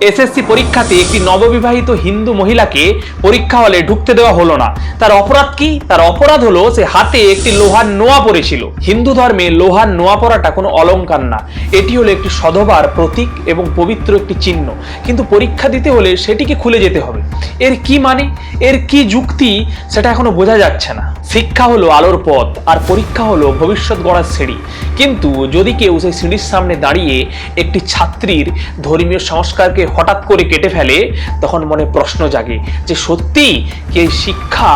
SSC পরীক্ষাতে একটি নববিবাহিত হিন্দু মহিলাকে পরীক্ষা হলে ঢুকতে দেওয়া হলো না। তার অপরাধ কি? তার অপরাধ হলো সে হাতে একটি লোহার নোয়া পড়েছিল হিন্দু ধর্মে লোহার নোয়া পরাটা কোনো অলঙ্কার না। এটি হলো একটি সধবার প্রতীক এবং পবিত্র একটি চিহ্ন। কিন্তু পরীক্ষা দিতে হলে সেটিকে খুলে যেতে হবে। এর কি মানে? এর কি যুক্তি? সেটা এখনও বোঝা যাচ্ছে না। শিক্ষা হলো আলোর পথ, আর পরীক্ষা হলো ভবিষ্যৎ গড়ার সিঁড়ি। কিন্তু যদি কেউ সেই সিঁড়ির সামনে দাঁড়িয়ে একটি ছাত্রীর ধর্মীয় সংস্কারকে হঠাৎ করে কেটে ফেলে, তখন মনে প্রশ্ন জাগে যে সত্যি কি শিক্ষা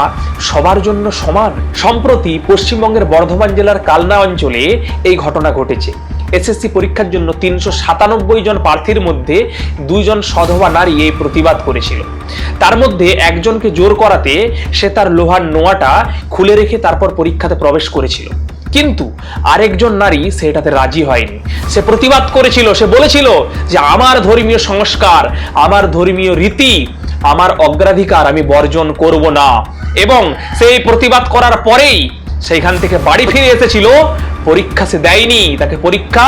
সবার জন্য সমান? সম্প্রতি পশ্চিমবঙ্গের বর্ধমান জেলার কালনা অঞ্চলে এই ঘটনা ঘটেছে। এসএসসি পরীক্ষার জন্য তিনশো সাতানব্বই জন প্রার্থীর মধ্যে দুইজন সধবা নারী এই প্রতিবাদ করেছিল। তার মধ্যে একজনকে জোর করাতে সে তার লোহার নোয়াটা খুলে রেখে তারপর পরীক্ষাতে প্রবেশ করেছিল। কিন্তু আরেকজন নারী সেটাতে রাজি হয়নি। সে প্রতিবাদ করেছিল, সে বলেছিল যে আমার ধর্মীয় সংস্কার, আমার ধর্মীয় রীতি, আমার অগ্রাধিকার আমি বর্জন করব না। এবং সেই প্রতিবাদ করার পরেই সেইখান থেকে বাড়ি ফিরে এসেছিল পরীক্ষা সে দেয়নি, তাকে পরীক্ষা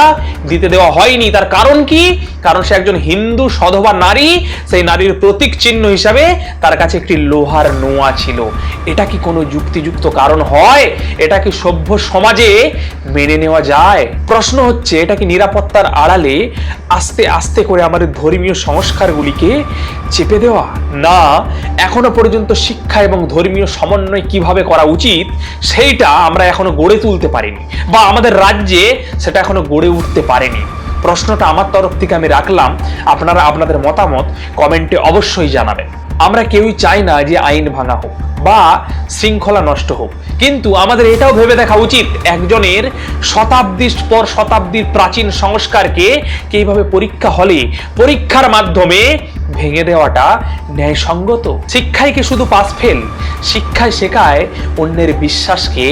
দিতে দেওয়া হয়নি। তার কারণ কি? কারণ সে একজন হিন্দু সধবা নারী, সেই নারীর প্রতীক চিহ্ন হিসাবে তার কাছে একটি লোহার নোয়া ছিল। এটা কি কোনো যুক্তিযুক্ত কারণ হয়? এটা কি সভ্য সমাজে মেনে নেওয়া যায়? প্রশ্ন হচ্ছে, এটা কি নিরাপত্তার আড়ালে আস্তে আস্তে করে আমাদের ধর্মীয় সংস্কারগুলিকে চেপে দেওয়া? না, এখনও পর্যন্ত শিক্ষা এবং ধর্মীয় সমন্বয় কীভাবে করা উচিত, সেইটা আমরা এখনও গড়ে তুলতে পারিনি। বা আমাদের রাজ্যে সেটা এখনও গড়ে উঠতে পারেনি। প্রশ্নটা আমার তরফ থেকে আমি রাখলাম। আপনারা আপনাদের মতামত কমেন্টে অবশ্যই জানাবেন। আমরা কেউই চাই না যে আইন ভাঙা হোক বা শৃঙ্খলা নষ্ট হোক। কিন্তু আমাদের এটাও ভেবে দেখা উচিত একজনের শতাব্দীর পর শতাব্দীর প্রাচীন সংস্কারকে কীভাবে পরীক্ষা হলে পরীক্ষার মাধ্যমে ভেঙে দেওয়াটা ন্যায়সঙ্গত? শিক্ষায় কি শুধু পাস ফেল শিক্ষায় শেখায় অন্যের বিশ্বাসকে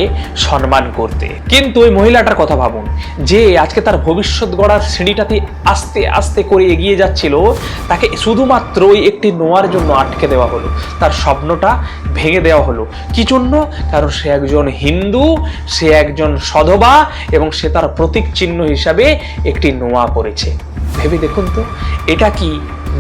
সম্মান করতে। কিন্তু ওই মহিলাটার কথা ভাবুন, যে আজকে তার ভবিষ্যৎ গড়ার শ্রেণীটাতে আস্তে আস্তে করে এগিয়ে যাচ্ছিল, তাকে শুধুমাত্র ওই একটি নোয়ার জন্য আটকে দেওয়া হলো। তার স্বপ্নটা ভেঙে দেওয়া হলো। কি জন্য? কারণ সে একজন হিন্দু, সে একজন সধবা এবং সে তার প্রতীক চিহ্ন হিসাবে একটি নোয়া করেছে ভেবে দেখুন তো, এটা কি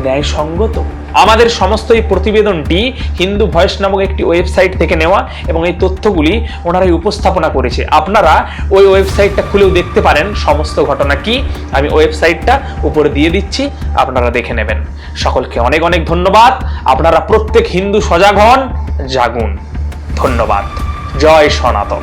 ন্যায়সঙ্গত। আমাদের সমস্ত এই প্রতিবেদনটি হিন্দু ভয়েস নামক একটি ওয়েবসাইট থেকে নেওয়া এবং এই তথ্যগুলি ওনারাই উপস্থাপনা করেছে। আপনারা ওই ওয়েবসাইটটা খুলেও দেখতে পারেন সমস্ত ঘটনা কি। আমি ওয়েবসাইটটা উপরে দিয়ে দিচ্ছি, আপনারা দেখে নেবেন। সকলকে অনেক অনেক ধন্যবাদ। আপনারা প্রত্যেক হিন্দু সজাগ হন জাগুন। ধন্যবাদ। জয় সনাতন।